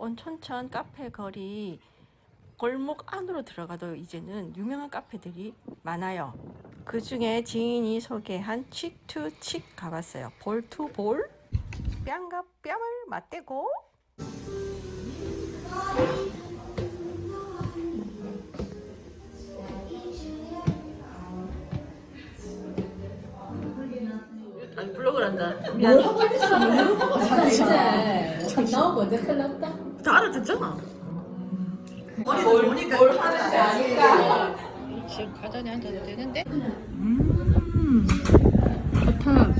온천천 카페 거리 골목 안으로 들어가도 이제는 유명한 카페들이 많아요. 그 중에 지인이 소개한 칙투칙 가봤어요. 볼투볼 뺨과 뺨을 맞대고 아니 블로그를 한다. 뭘 하고 이제 참 나오고 큰일 났다. 다 알아듣잖아. 뭘, 뭘 하는지 아니까. 지금 과자에 앉아도 되는데? 음, 좋다.